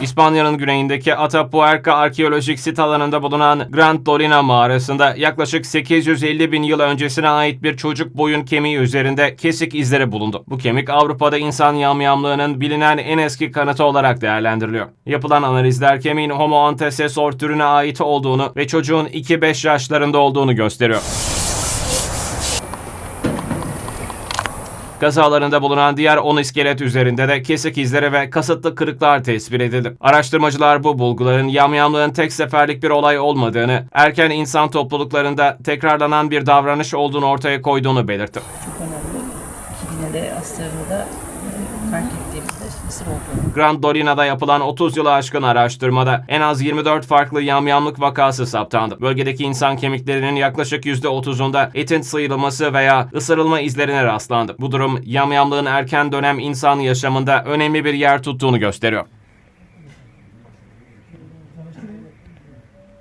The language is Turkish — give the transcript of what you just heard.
İspanya'nın güneyindeki Atapuerca arkeolojik sit alanında bulunan Grand Dolina mağarasında yaklaşık 850 bin yıl öncesine ait bir çocuk boyun kemiği üzerinde kesik izleri bulundu. Bu kemik Avrupa'da insan yamyamlığının bilinen en eski kanıtı olarak değerlendiriliyor. Yapılan analizler kemiğin Homo antecessor türüne ait olduğunu ve çocuğun 2-5 yaşlarında olduğunu gösteriyor. Kazalarında bulunan diğer 10 iskelet üzerinde de kesik izleri ve kasıtlı kırıklar tespit edildi. Araştırmacılar bu bulguların yamyamlığın tek seferlik bir olay olmadığını, erken insan topluluklarında tekrarlanan bir davranış olduğunu ortaya koyduğunu belirtti. Çok önemli. Yine de aslarını da e, fark ettiğimizde mısır olduğunu. Grand Dolina'da yapılan 30 yılı aşkın araştırmada en az 24 farklı yamyamlık vakası saptandı. Bölgedeki insan kemiklerinin yaklaşık %30'unda etin sıyrılması veya ısırılma izlerine rastlandı. Bu durum yamyamlığın erken dönem insan yaşamında önemli bir yer tuttuğunu gösteriyor.